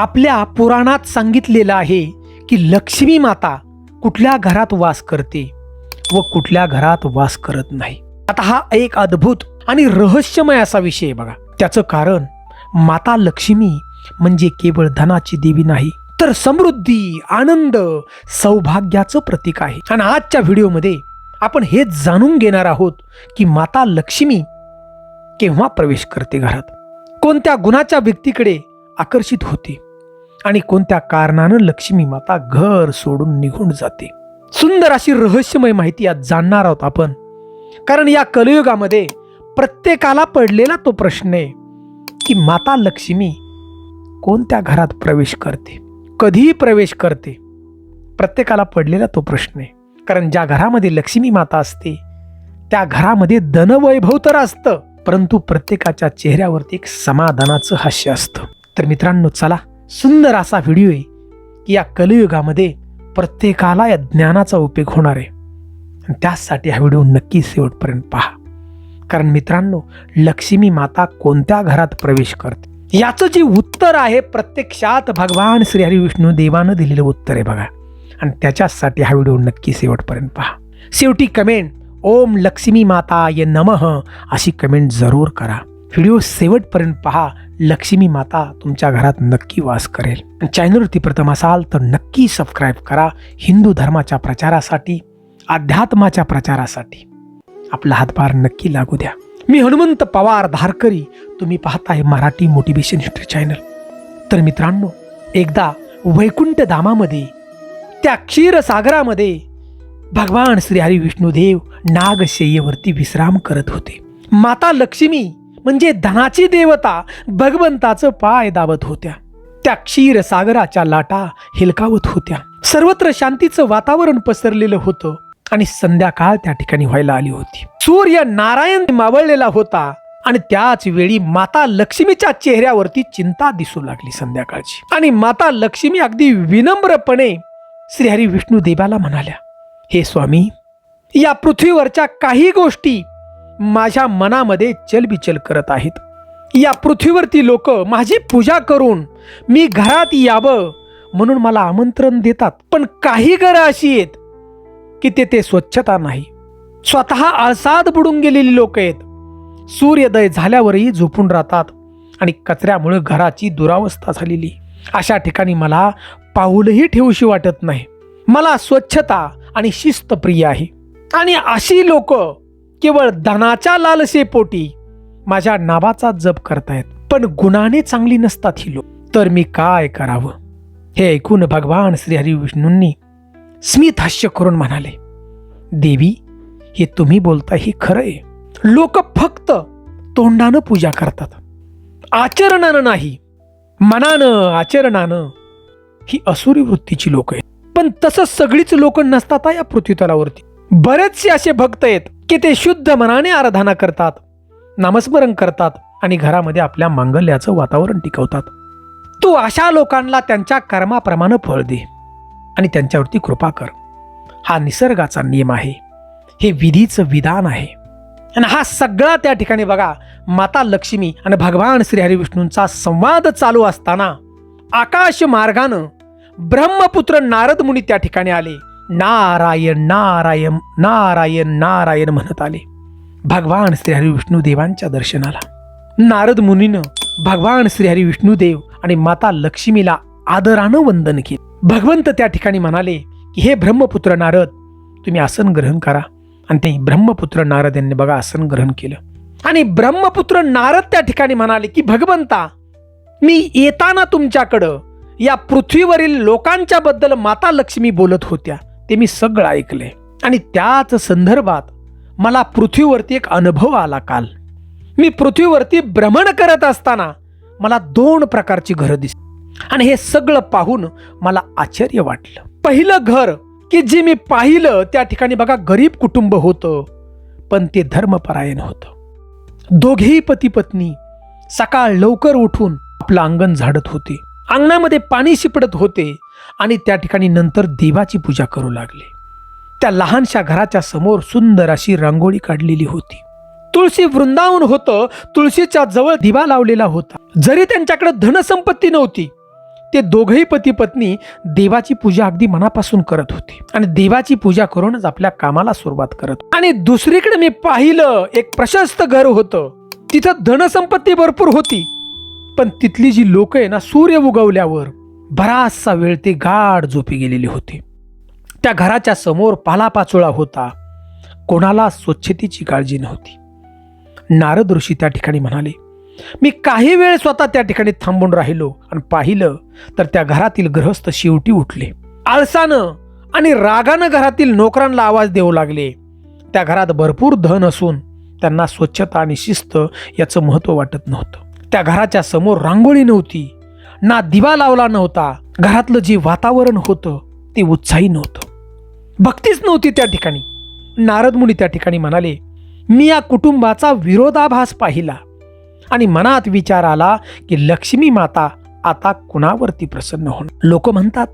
आपल्या पुराणात सांगितलेलं आहे की लक्ष्मी माता कुठल्या घरात वास करते व कुठल्या घरात वास करत नाही. आता हा एक अद्भुत आणि रहस्यमय असा विषय बघा. त्याचं कारण माता लक्ष्मी म्हणजे केवळ धनाची देवी नाही तर समृद्धी आनंद सौभाग्याचं प्रतीक आहे. आणि आजच्या व्हिडिओमध्ये आपण हे जाणून घेणार आहोत की माता लक्ष्मी केव्हा प्रवेश करते घरात? कोणत्या गुणाच्या व्यक्तीकडे आकर्षित होते? आणि कोणत्या कारणानं लक्ष्मी माता घर सोडून निघून जाते? सुंदर अशी रहस्यमय माहिती आज जाणणार आहोत आपण. कारण या कलयुगामध्ये प्रत्येकाला पडलेला तो प्रश्न आहे की माता लक्ष्मी कोणत्या घरात प्रवेश करते? कधी प्रवेश करते प्रत्येकाला पडलेला तो प्रश्न आहे. कारण ज्या घरामध्ये लक्ष्मी माता असते त्या घरामध्ये धनवैभव तर असतं परंतु प्रत्येकाच्या चेहऱ्यावरती एक समाधानाचं हास्य असतं. तर मित्रांनो चला सुंदर असा व्हिडिओ आहे की या कलियुगामध्ये प्रत्येकाला या ज्ञानाचा उपयोग होणार आहे. आणि त्याचसाठी हा व्हिडिओ नक्की शेवटपर्यंत पहा. कारण मित्रांनो लक्ष्मी माता कोणत्या घरात प्रवेश करते? याचं जे उत्तर आहे प्रत्यक्षात भगवान श्री हरी विष्णू देवानं दिलेलं उत्तर आहे बघा. आणि त्याच्यासाठी हा व्हिडिओ नक्की शेवटपर्यंत पहा. शेवटी कमेंट ओम लक्ष्मी माता ये नमः अशी कमेंट जरूर करा. व्हिडिओ शेवटपर्यंत पहा. लक्ष्मी माता तुमच्या घरात नक्की वास करेल. चॅनलवरती प्रथम असाल तर नक्की सबस्क्राईब करा. हिंदू धर्माच्या प्रचारासाठी अध्यात्माच्या प्रचारासाठी. आपला हातभार नक्की लागू द्या. मी हनुमंत पवार धारकरी. तुम्ही पाहताय मराठी मोटिवेशन हिस्ट्री चॅनल तर मित्रांनो एकदा वैकुंठ धामामध्ये त्या क्षीरसागरामध्ये भगवान श्री हरी विष्णुदेव नागशय्येवरती विश्राम करत होते. माता लक्ष्मी म्हणजे धनाची देवता भगवंताचं पाय दाबत होत्या. त्या क्षीरसागराच्या लाटा हिलकावत होत्या. सर्वत्र शांतीचं वातावरण पसरलेलं होतं आणि संध्याकाळ त्या ठिकाणी व्हायला आली होती. सूर्य नारायण मावळलेला होता आणि त्याच वेळी माता लक्ष्मीच्या चेहऱ्यावरती चिंता दिसू लागली संध्याकाळची. आणि माता लक्ष्मी अगदी विनम्रपणे श्रीहरी विष्णू देवाला म्हणाल्या हे स्वामी या पृथ्वीवरच्या काही गोष्टी माझ्या मनामध्ये चलबिचल करत आहेत. या पृथ्वीवरती लोक माझी पूजा करून मी घरात यावं म्हणून मला आमंत्रण देतात. पण काही घरं अशी आहेत की तेथे स्वच्छता नाही. स्वतः आळसाद बुडून गेलेली लोक आहेत. सूर्योदय झाल्यावरही झोपून राहतात आणि कचऱ्यामुळे घराची दुरावस्था झालेली. अशा ठिकाणी मला पाऊलही ठेवूशी वाटत नाही. मला स्वच्छता आणि शिस्त प्रिय आहे. आणि अशी लोक केवळ धनाच्या लालसेपोटी माझ्या नावाचा जप करतायत पण गुणाने चांगली नसतात ही लोक. तर मी काय करावं? हे ऐकून भगवान श्रीहरी विष्णूंनी स्मित हास्य करून म्हणाले देवी हे तुम्ही बोलता हे खरं आहे. लोक फक्त तोंडानं पूजा करतात. आचरणानं नाही मनानं आचरणानं ही असुरी वृत्तीची लोक आहेत. पण तसं सगळीच लोक नसतात हा या पृथ्वीतलावरती. बरेचसे असे भक्त आहेत की ते शुद्ध मनाने आराधना करतात नामस्मरण करतात आणि घरामध्ये आपल्या मांगल्याचं वातावरण टिकवतात. तू अशा लोकांना त्यांच्या कर्माप्रमाणे फळ दे आणि त्यांच्यावरती कृपा कर. हा निसर्गाचा नियम आहे. हे विधीचं विधान आहे. आणि हा सगळा त्या ठिकाणी बघा माता लक्ष्मी आणि भगवान श्रीहरिविष्णूंचा संवाद चालू असताना आकाश मार्गानं ब्रह्मपुत्र नारद मुनी त्या ठिकाणी आले. नारायण नारायण नारायण नारायण म्हणत आले. भगवान श्रीहरी विष्णू देवांच्या दर्शनाला. नारद मुनीनं भगवान श्रीहरी विष्णुदेव आणि माता लक्ष्मीला आदरानं वंदन केले. भगवंत त्या ठिकाणी म्हणाले की हे ब्रह्मपुत्र नारद तुम्ही आसन ग्रहण करा. आणि ते ब्रह्मपुत्र नारद यांनी बघा आसन ग्रहण केलं. आणि ब्रह्मपुत्र नारद त्या ठिकाणी म्हणाले की भगवंता मी येताना तुमच्याकडं या पृथ्वीवरील लोकांच्या बद्दल माता लक्ष्मी बोलत होत्या. ते मी सगळं ऐकले. आणि त्याच संदर्भात मला पृथ्वीवरती एक अनुभव आला काल. मी पृथ्वीवरती भ्रमण करत असताना मला दोन प्रकारची घरं दिसली. आणि हे सगळं पाहून मला आश्चर्य वाटलं. पहिलं घर की जे मी पाहिलं त्या ठिकाणी बघा गरीब कुटुंब होतं पण ते धर्मपरायण होतं. दोघेही पती पत्नी सकाळ लवकर उठून आपलं अंगण झाडत होते. अंगणामध्ये पाणी शिपडत होते. आणि त्या ठिकाणी नंतर देवाची पूजा करू लागले. त्या लहानशा घराच्या समोर सुंदर अशी रांगोळी काढलेली होती. तुळशी वृंदावन होतं तुळशीच्या जवळ दिवा लावलेला होता. जरी त्यांच्याकडे धनसंपत्ती नव्हती ते दोघही पती पत्नी देवाची पूजा अगदी मनापासून करत होते. आणि देवाची पूजा करूनच आपल्या कामाला सुरुवात करत आणि दुसरीकडे मी पाहिलं एक प्रशस्त घर होतं. तिथं धनसंपत्ती भरपूर होती. पण तिथली जी लोक आहे ना सूर्य उगवल्यावर बराचसा वेळ ते गाढ झोपी गेलेले होते. त्या घराच्या समोर पालापाचोळा होता. कोणाला स्वच्छतेची काळजी नव्हती. नारद ऋषी त्या ठिकाणी म्हणाले मी काही वेळ स्वतः त्या ठिकाणी थांबून राहिलो आणि पाहिलं तर त्या घरातील गृहस्थ शेवटी उठले. आळसानं आणि रागानं घरातील नोकरांना आवाज देऊ लागले. त्या घरात भरपूर धन असून त्यांना स्वच्छता आणि शिस्त याचं महत्त्व वाटत नव्हतं. त्या घराच्या समोर रांगोळी नव्हती. ना दिवा लावला नव्हता घरातलं जे वातावरण होतं ते उत्साही नव्हतं. भक्तीच नव्हती त्या ठिकाणी. नारद मुनी त्या ठिकाणी म्हणाले मी या कुटुंबाचा विरोधाभास पाहिला आणि मनात विचार आला की लक्ष्मी माता आता कुणावरती प्रसन्न होणार? लोक म्हणतात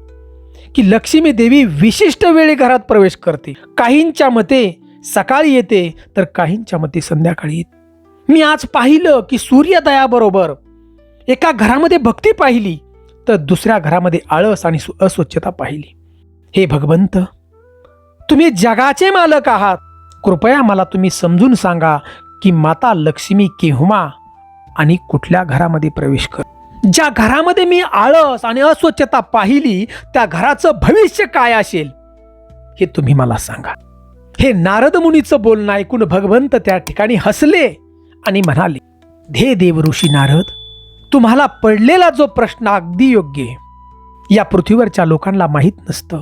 की लक्ष्मी देवी विशिष्ट वेळी घरात प्रवेश करते. काहींच्या मते सकाळी येते तर काहींच्या मते संध्याकाळी येते. मी आज पाहिलं की सूर्योदयाबरोबर एका घरामध्ये भक्ती पाहिली तर दुसऱ्या घरामध्ये आळस आणि सु- अस्वच्छता पाहिली. हे भगवंत तुम्ही जगाचे मालक आहात. कृपया मला तुम्ही समजून सांगा की माता लक्ष्मी केव्हा आणि कुठल्या घरामध्ये प्रवेश कर. ज्या घरामध्ये मी आळस आणि अस्वच्छता पाहिली त्या घराचं भविष्य काय असेल हे तुम्ही मला सांगा. हे नारद मुनीचं बोलणं ऐकून भगवंत त्या ठिकाणी हसले आणि म्हणाले धे देव ऋषी नारद तुम्हाला पडलेला जो प्रश्न अगदी योग्य आहे. या पृथ्वीवरच्या लोकांना माहीत नसतं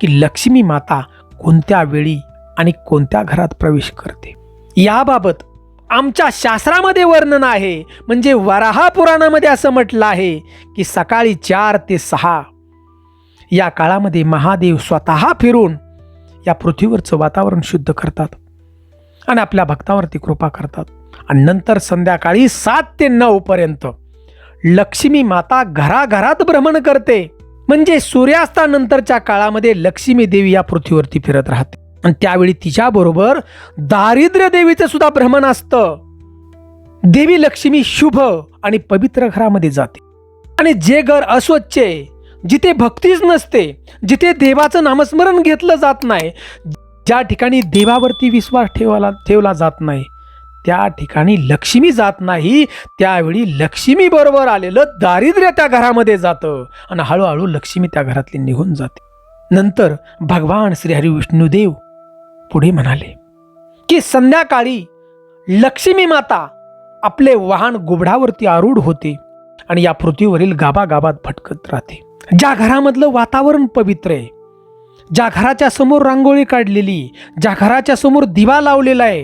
की लक्ष्मी माता कोणत्या वेळी आणि कोणत्या घरात प्रवेश करते. याबाबत आमच्या शास्त्रामध्ये वर्णन आहे म्हणजे वराहा पुराणामध्ये असं म्हटलं आहे की सकाळी चार ते सहा. या काळामध्ये महादेव स्वतः फिरून या पृथ्वीवरचं वातावरण शुद्ध करतात आणि आपल्या भक्तावरती कृपा करतात. आणि नंतर संध्याकाळी सात ते नऊपर्यंत लक्ष्मी माता घराघरात भ्रमण करते. म्हणजे सूर्यास्तानंतरच्या काळामध्ये लक्ष्मी देवी या पृथ्वीवरती फिरत राहते. आणि त्यावेळी तिच्याबरोबर दारिद्र्य देवीचं सुद्धा भ्रमण असतं. देवी लक्ष्मी शुभ आणि पवित्र घरामध्ये जाते. आणि जे घर अस्वच्छ आहे जिथे भक्तीच नसते जिथे देवाचं नामस्मरण घेतलं जात नाही ज्या ठिकाणी देवावरती विश्वास ठेवायला ठेवला जात नाही त्या ठिकाणी लक्ष्मी जात नाही त्यावेळी लक्ष्मी बरोबर आलेलं दारिद्र्य त्या घरामध्ये जातं आणि हळूहळू लक्ष्मी त्या घरातली निघून जाते. नंतर भगवान श्रीहरी विष्णुदेव पुढे म्हणाले की संध्याकाळी लक्ष्मी माता आपले वाहन गुबडावरती आरूढ होते आणि या पृथ्वीवरील गाबागाबात भटकत राहते. ज्या घरामधलं वातावरण पवित्र आहे ज्या घराच्या समोर रांगोळी काढलेली ज्या घराच्या समोर दिवा लावलेला आहे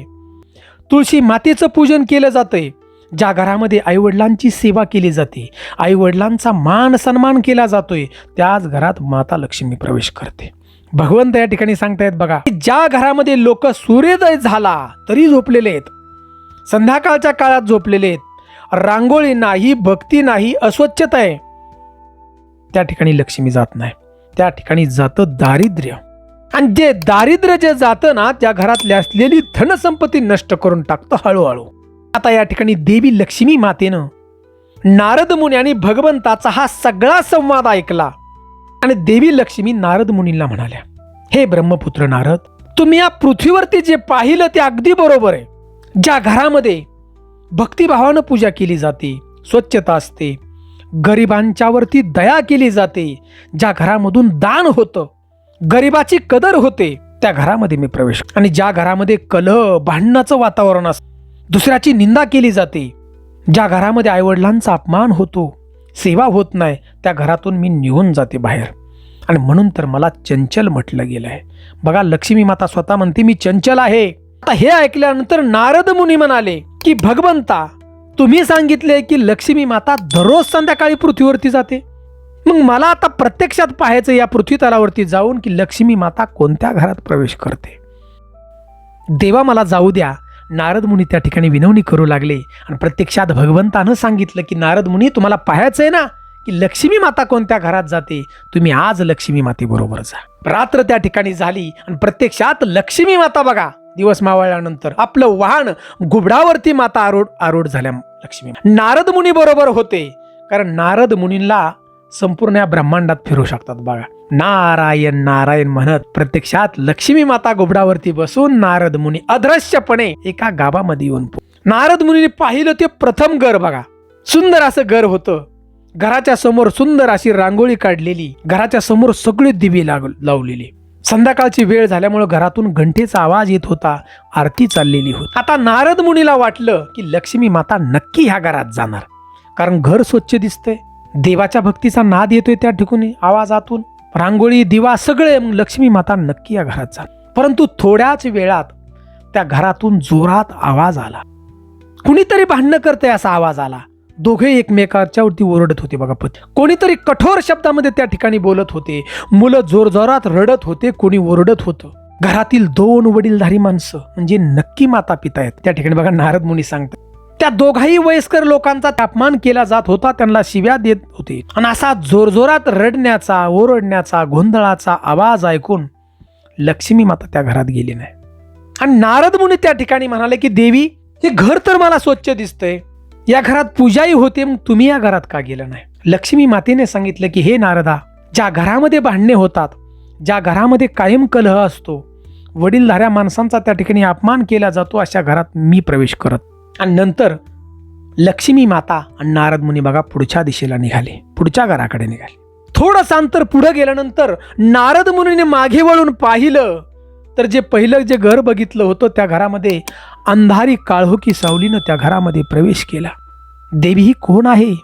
तुळशी मातेचं पूजन केलं जातंय. ज्या घरामध्ये आईवडिलांची सेवा केली जाते आईवडिलांचा मान सन्मान केला जातोय त्याच घरात माता लक्ष्मी प्रवेश करते. भगवंत या ठिकाणी सांगतायत बघा की ज्या घरामध्ये लोक सूर्योदय झाला तरी झोपलेले आहेत. संध्याकाळच्या काळात झोपलेले आहेत. रांगोळी नाही भक्ती नाही अस्वच्छता आहे. त्या ठिकाणी लक्ष्मी जात नाही. त्या ठिकाणी जातं दारिद्र्य. आणि जे दारिद्र्य जे जातं ना त्या घरातली असलेली धनसंपत्ती नष्ट करून टाकतं हळूहळू. आता या ठिकाणी देवी लक्ष्मी मातेनं नारद मुनी आणि भगवंताचा हा सगळा संवाद ऐकला. आणि देवी लक्ष्मी नारद मुनींना म्हणाल्या हे ब्रह्मपुत्र नारद तुम्ही या पृथ्वीवरती जे पाहिलं ते अगदी बरोबर आहे. ज्या घरामध्ये भक्तिभावानं पूजा केली जाते स्वच्छता असते गरिबांच्यावरती दया केली जाते ज्या घरामधून दान होतं गरिबाची कदर होते त्या घरामध्ये मी प्रवेश आणि ज्या घरामध्ये कलह भांडणाचं वातावरण असतं दुसऱ्याची निंदा केली जाते. ज्या घरामध्ये आईवडिलांचा अपमान होतो सेवा होत नाही त्या घरातून मी निघून जाते बाहेर. आणि म्हणून तर मला चंचल म्हटलं गेलं आहे. बघा लक्ष्मी माता स्वतः म्हणते मी चंचल आहे. आता हे ऐकल्यानंतर नारद मुनी म्हणाले की भगवंता तुम्ही सांगितले की लक्ष्मी माता दररोज संध्याकाळी पृथ्वीवरती जाते. मग मला आता प्रत्यक्षात पाहायचं या पृथ्वी तलावरती जाऊन की लक्ष्मी माता कोणत्या घरात प्रवेश करते? देवा मला जाऊ द्या. नारद मुनी त्या ठिकाणी विनवणी करू लागले आणि प्रत्यक्षात भगवंतानं सांगितलं की नारद मुनी तुम्हाला पाहायचं आहे ना की लक्ष्मी माता कोणत्या घरात जाते? तुम्ही आज लक्ष्मी मातेबरोबर जा. रात्र त्या ठिकाणी झाली आणि प्रत्यक्षात लक्ष्मी माता बघा दिवस मावळल्यानंतर आपलं वाहन गुबडावरती माता आरूढ आरूढ झाल्या लक्ष्मी नारद मुनी बरोबर होते कारण नारद मुनींना संपूर्ण या ब्रह्मांडात फिरू शकतात बघा नारायण नारायण म्हणत प्रत्यक्षात लक्ष्मी माता घुबडावरती बसून नारद मुनी अदृश्यपणे एका गावामध्ये येऊन नारद मुनीने पाहिलं ते प्रथम घर बघा. सुंदर असं घर होतं. घराच्या समोर सुंदर अशी रांगोळी काढलेली. घराच्या समोर सगळे दिवे लाग लावलेली. संध्याकाळची वेळ झाल्यामुळे घरातून घंटेचा आवाज येत होता. आरती चाललेली होती. आता नारद मुनीला वाटलं की लक्ष्मी माता नक्की ह्या घरात जाणार. कारण घर स्वच्छ दिसतंय. देवाच्या भक्तीचा नाद येतोय त्या ठिकाणी आवाजातून. रांगोळी दिवा सगळे मग लक्ष्मी माता नक्की या घरात जा परंतु थोड्याच वेळात त्या घरातून जोरात आवाज आला. कुणीतरी भांडणं करतंय असा आवाज आला. दोघे एकमेकाच्या वरती ओरडत होते बघा पती कोणीतरी कठोर शब्दामध्ये त्या ठिकाणी बोलत होते. मुलं जोरजोरात रडत होते कोणी ओरडत होतं. घरातील दोन वडीलधारी माणसं म्हणजे नक्की माता पिता आहेत. त्या ठिकाणी बघा नारद मुनी सांगतात. त्या दोघाही वयस्कर लोकांचा अपमान केला जात होता त्यांना शिव्या देत होते. आणि असा जोरजोरात रडण्याचा ओरडण्याचा गोंधळाचा आवाज ऐकून लक्ष्मी माता त्या घरात गेली नाही. आणि नारद मुनी त्या ठिकाणी म्हणाले की देवी हे घर तर मला स्वच्छ दिसतंय. या घरात पूजाही होते मग तुम्ही या घरात का गेलं नाही? लक्ष्मी मातेने सांगितलं की हे नारदा ज्या घरामध्ये भांडणे होतात ज्या घरामध्ये कायम कलह असतो वडीलधाऱ्या माणसांचा त्या ठिकाणी अपमान केला जातो अशा घरात मी प्रवेश करत आणि नंतर लक्ष्मी माता आणि नारद मुनी बघा पुढच्या दिशेला निघाले पुढच्या घराकडे निघाले. थोडंसं अंतर पुढं गेल्यानंतर नारद मुनीने मागे वळून पाहिलं तर जे पहिलं जे घर बघितलं होतं त्या घरामध्ये अंधारी काळहोकी सावलीनं त्या घरामध्ये प्रवेश केला. देवी ही कोण आहे?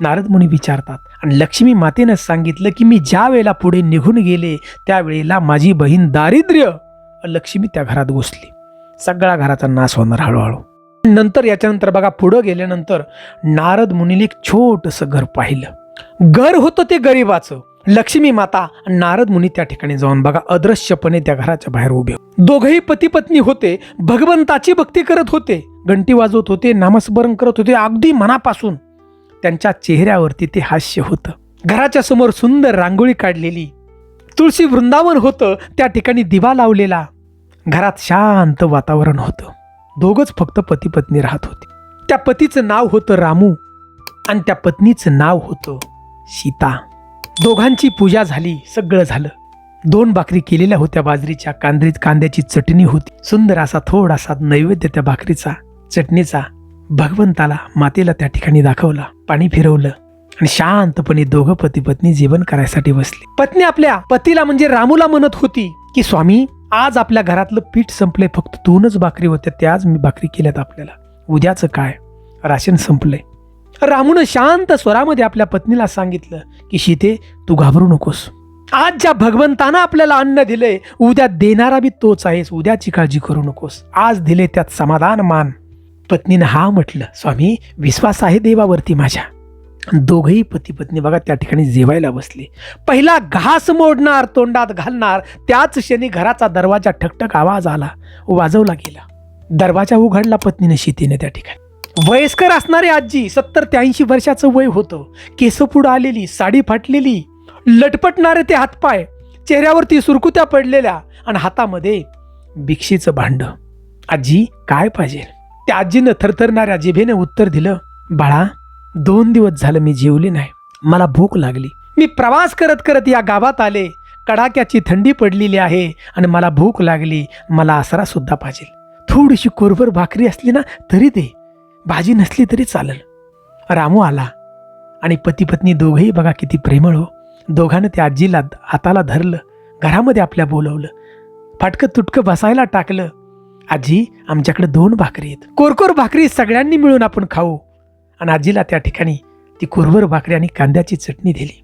नारद मुनी विचारतात. आणि लक्ष्मी मातेनं सांगितलं की मी ज्या वेळेला पुढे निघून गेले त्यावेळेला माझी बहीण दारिद्र्य. लक्ष्मी त्या घरात घुसली. सगळा घराचा नाश होणार हळूहळू. नंतर याच्यानंतर बघा पुढं गेल्यानंतर नारद मुनीने एक छोटंसं घर पाहिलं. घर होतं ते गरिबाचं. लक्ष्मी माता नारद मुनी त्या ठिकाणी जाऊन बघा अदृश्यपणे त्या घराच्या बाहेर उभे दोघही पती पत्नी होते भगवंताची भक्ती करत होते घंटी वाजवत होते नामस्मरण करत होते अगदी मनापासून. त्यांच्या चेहऱ्यावरती ते हास्य होतं. घराच्या समोर सुंदर रांगोळी काढलेली. तुळशी वृंदावन होतं त्या ठिकाणी दिवा लावलेला. घरात शांत वातावरण होतं. दोघंच फक्त पती पत्नी राहत होते. त्या पतीचं नाव होतं रामू आणि त्या पत्नीचं नाव होतं सीता. दोघांची पूजा झाली सगळं झालं. दोन भाकरी केलेल्या होत्या बाजरीच्या कांद्रीत कांद्याची चटणी होती. सुंदर असा थोडासा नैवेद्य त्या भाकरीचा चटणीचा भगवंताला मातेला त्या ठिकाणी दाखवला पाणी फिरवलं आणि शांतपणे दोघं पती पत्नी जेवण करायसाठी बसली. पत्नी आपल्या पतीला म्हणजे रामूला म्हणत होती की स्वामी आज आपल्या घरातलं पीठ संपले फक्त दोनच भाकरी होत्या त्या आज मी भाकरी केल्यात आपल्याला. उद्याचं काय? राशन संपलंय. रामूनं शांत स्वरामध्ये आपल्या पत्नीला सांगितलं की शीते तू घाबरू नकोस. आज ज्या भगवंतानं आपल्याला अन्न दिलंय उद्या देणारा बी तोच आहेस उद्याची काळजी करू नकोस. आज दिले त्यात समाधान मान. पत्नीनं हा म्हटलं स्वामी विश्वास आहे देवावरती माझ्या. दोघही पती पत्नी बघा त्या ठिकाणी जेवायला बसले. पहिला घास मोडणार तोंडात घालणार त्याच क्षणी घराचा दरवाजा ठकठक आवाज आला. वाजवला गेला. दरवाजा उघडला पत्नीने शेतीने त्या ठिकाणी. वयस्कर असणारी आजी सत्तर ते ऐंशी वर्षाचं वय होतं. केस पुढं आलेली साडी फाटलेली लटपटणारे ते हातपाय चेहऱ्यावरती सुरकुत्या पडलेल्या आणि हातामध्ये भिक्षेचं भांड. आजी काय पाहिजे? त्या आजीनं थरथरणाऱ्या जिभेने उत्तर दिलं बाळा दोन दिवस झालं मी जेवली नाही. मला भूक लागली. मी प्रवास करत करत या गावात आले. कडाक्याची थंडी पडलेली आहे आणि मला भूक लागली. मला आसरासुद्धा पाहिजे थोडीशी कोरभर भाकरी असली ना तरी दे. भाजी नसली तरी चालेल. रामू आला. आणि पती पत्नी दोघंही बघा किती प्रेमळ हो. दोघांनं त्या आजीला हाताला धरलं. घरामध्ये आपल्या बोलवलं. फाटकं तुटकं बसायला टाकलं. आजी आमच्याकडे दोन भाकरी आहेत. कोरकोर भाकरी सगळ्यांनी मिळून आपण खाऊ. आणि आजीला त्या ठिकाणी ती कोरवर भाकरी आणि कांद्याची चटणी दिली.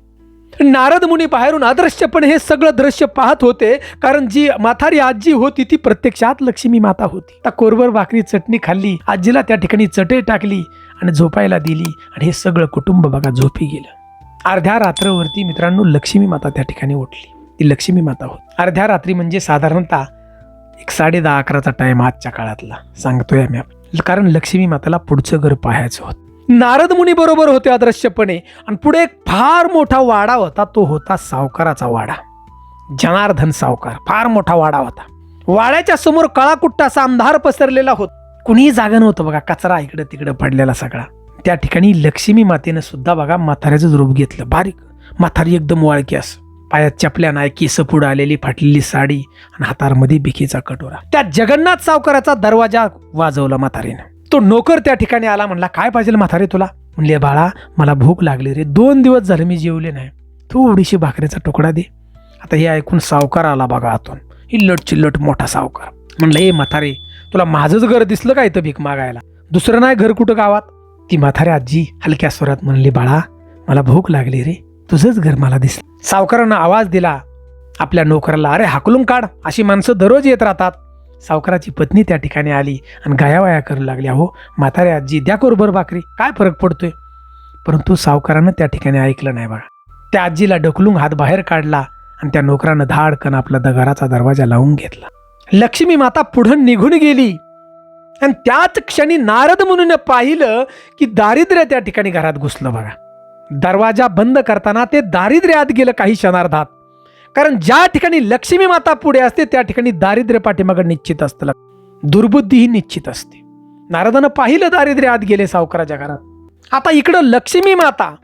नारद मुनी बाहेरून अदृश्यपणे हे सगळं दृश्य पाहत होते कारण जी माथारी आजी होती ती प्रत्यक्षात लक्ष्मी माता होती. त्या कोरवर भाकरी चटणी खाल्ली आजीला त्या ठिकाणी चटई टाकली आणि झोपायला दिली आणि हे सगळं कुटुंब बघा झोपी गेलं. अर्ध्या रात्रवरती मित्रांनो लक्ष्मी माता त्या ठिकाणी उठली. ती लक्ष्मी माता होती. अर्ध्या रात्री म्हणजे साधारणतः एक साडे दहा अकराचा टाइम आजच्या काळातला सांगतोय आम्ही. कारण लक्ष्मी माताला पुढचं घर पाहायचं होतं. नारद मुनी बरोबर होते अदृश्यपणे. आणि पुढे एक फार मोठा वाडा होता तो होता सावकाराचा वाडा. जनार्दन सावकार फार मोठा वाडा होता. वाड्याच्या समोर काळाकुट्टा असा अंधार पसरलेला होता. कुणीही जागा नव्हतं बघा कचरा इकडं तिकडं पडलेला सगळा. त्या ठिकाणी लक्ष्मी मातेनं सुद्धा बघा म्हाताऱ्याचं रूप घेतलं. बारीक. म्हातारी एकदम वाळकी असं. पायात चपल्या नाही केस पुढं आलेली फाटलेली साडी आणि हातारमध्ये बिकीचा कटोरा. त्या जगन्नाथ सावकाराचा दरवाजा वाजवला म्हातारीनं. तो नोकर त्या ठिकाणी आला म्हणला काय पाहिजे म्हातारे तुला? म्हणले बाळा मला भूक लागली रे. दोन दिवस झाले मी जेवले नाही. थोडीशी भाकरीचा तुकडा दे. आता हे ऐकून सावकार आला बघा आतून. ही लट चिल्लट मोठा सावकार. म्हणलं ए म्हातारे तुला माझंच घर दिसलं का इथं भीक मागायला? दुसरं नाही घर कुठं गावात? ती म्हातारी आजी हलक्या स्वरात म्हणली बाळा मला भूक लागली रे. तुझंच घर मला दिसलं. सावकारानं आवाज दिला आपल्या नोकराला अरे हाकलून काढ. अशी माणसं दररोज येत राहतात. सावकाराची पत्नी त्या ठिकाणी आली आणि गायावाया करू लागल्या हो म्हाताऱ्या आजी द्या बरं भाकरी. काय फरक पडतोय? परंतु सावकारानं त्या ठिकाणी ऐकलं नाही बघा त्या आजीला ढकलून हात बाहेर काढला आणि त्या नोकरानं धाडकन आपला दगाराचा दरवाजा लावून घेतला. लक्ष्मी माता पुढं निघून गेली. आणि त्याच क्षणी नारद म्हणून पाहिलं की दारिद्र्य त्या ठिकाणी घरात घुसलं बघा. दरवाजा बंद करताना ते दारिद्र्यात गेलं काही क्षणार्धात. कारण ज्या ठिकाणी लक्ष्मी माता पुढे असते त्या ठिकाणी दारिद्र्य पाठीमागं निश्चित असतं दुर्बुद्धी ही निश्चित असते. नारदानं पाहिलं दारिद्र्य आत गेले सावकाराच्या घरात. आता इकडं लक्ष्मी माता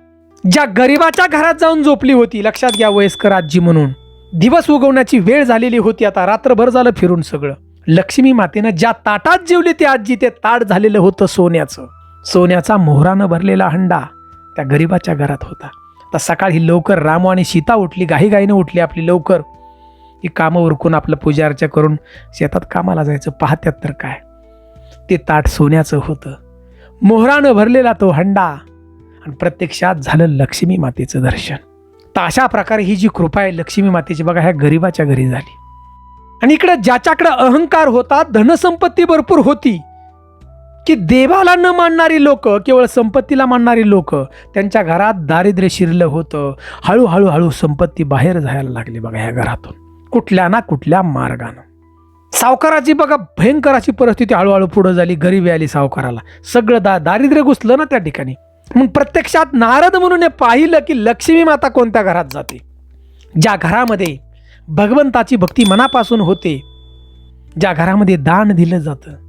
ज्या गरिबाच्या घरात जाऊन झोपली होती लक्षात घ्या वयस्कर आजी म्हणून. दिवस उगवण्याची वेळ झालेली होती आता रात्रभर झालं फिरून सगळं. लक्ष्मी मातेनं ज्या ताटात जेवली ती आजी ते ताट झालेलं होतं सोन्याचं. सोन्याचा मोहरानं भरलेला हंडा त्या गरिबाच्या घरात होता. आता सकाळी लवकर रामू आणि सीता उठली घाईघाईनं उठली आपली लवकर. ही कामं उरकून आपलं पूजा अर्चा करून शेतात कामाला जायचं पाहत्यात तर काय? ते ताट सोन्याचं होतं. मोहरानं भरलेला तो हंडा आणि प्रत्यक्षात झालं लक्ष्मी मातेचं दर्शन. तर अशा प्रकारे ही जी कृपा आहे लक्ष्मी मातेची बघा ह्या गरिबाच्या घरी झाली. आणि इकडे ज्याच्याकडे अहंकार होता धनसंपत्ती भरपूर होती. की देवाला न मानणारी लोक केवळ संपत्तीला मानणारी लोक त्यांच्या घरात दारिद्र्य शिरलं होतं. हळूहळू हळू संपत्ती बाहेर जायला लागली बघा ह्या घरातून. कुठल्या ना कुठल्या मार्गानं. सावकाराची बघा भयंकर अशी परिस्थिती हळूहळू पुढं झाली गरिबी आली सावकाराला. सगळं दा दारिद्र्य घुसलं ना त्या ठिकाणी. मग प्रत्यक्षात नारद म्हणून पाहिलं की लक्ष्मी माता कोणत्या घरात जाते? ज्या घरामध्ये भगवंताची भक्ती मनापासून होते ज्या घरामध्ये दान दिलं जातं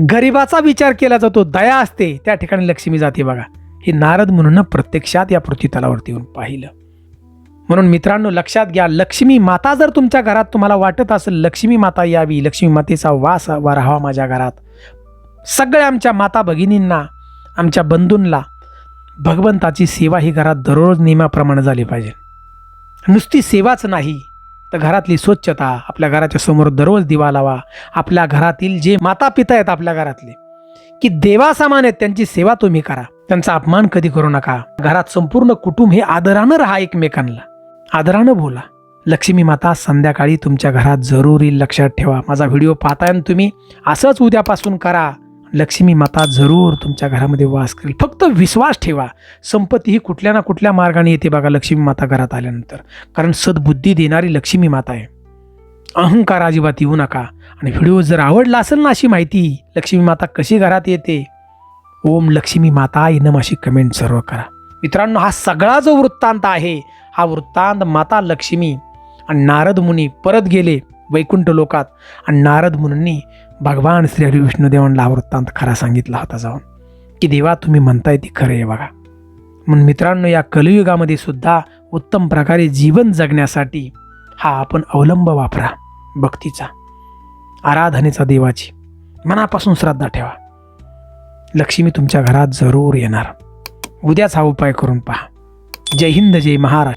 गरिबाचा विचार केला जातो दया असते. त्या ठिकाणी लक्ष्मी जाते बघा. हे नारद म्हणून प्रत्यक्षात या पृथ्वीतलावरती येऊन पाहिलं. म्हणून मित्रांनो लक्षात घ्या लक्ष्मी माता जर तुमच्या घरात तुम्हाला वाटत असेल लक्ष्मी माता यावी लक्ष्मी मातेचा वास वा राहावा माझ्या घरात. सगळ्या आमच्या माता भगिनींना आमच्या बंधूंना भगवंताची सेवा ही घरात दररोज नियमाप्रमाणे झाली पाहिजे. नुसती सेवाच नाही. तर घरातली स्वच्छता आपल्या घराच्या समोर दररोज दिवा लावा. आपल्या घरातील जे माता पिता आहेत आपल्या घरातले की देवासमान आहेत त्यांची सेवा तुम्ही करा. त्यांचा अपमान कधी करू नका. घरात संपूर्ण कुटुंब हे आदरानं राहा एकमेकांना. आदरानं बोला. लक्ष्मी माता संध्याकाळी तुमच्या घरात जरूरी लक्षात ठेवा. माझा व्हिडिओ पाहताय तुम्ही असंच उद्यापासून करा. लक्ष्मी माता जरूर तुमच्या घरामध्ये वास करेल. फक्त विश्वास ठेवा. संपत्ती ही कुठल्या ना कुठल्या मार्गाने येते बघा लक्ष्मी माता घरात आल्यानंतर. कारण सद्बुद्धी देणारी लक्ष्मी माता आहे. अहंकार अजिबात येऊ नका. आणि व्हिडिओ जर आवडला असेल ना अशी माहिती लक्ष्मी माता कशी घरात येते? ओम लक्ष्मी माता येणं अशी कमेंट सर्व करा. मित्रांनो हा सगळा जो वृत्तांत आहे हा वृत्तांत माता लक्ष्मी आणि नारद मुनी परत गेले वैकुंठ लोकात. आणि नारद मुनींनी भगवान श्री हरी विष्णुदेवांना वृत्तांत खरा सांगितला होता जाऊन. की देवा तुम्ही म्हणताय ती खरं आहे बघा. म्हणून मित्रांनो या कलियुगामध्ये सुद्धा उत्तम प्रकारे जीवन जगण्यासाठी हा आपण अवलंब वापरा भक्तीचा. आराधनेचा देवाची मनापासून श्रद्धा ठेवा. लक्ष्मी तुमच्या घरात जरूर येणार. उद्याच हा उपाय करून पहा. जय हिंद जय महाराज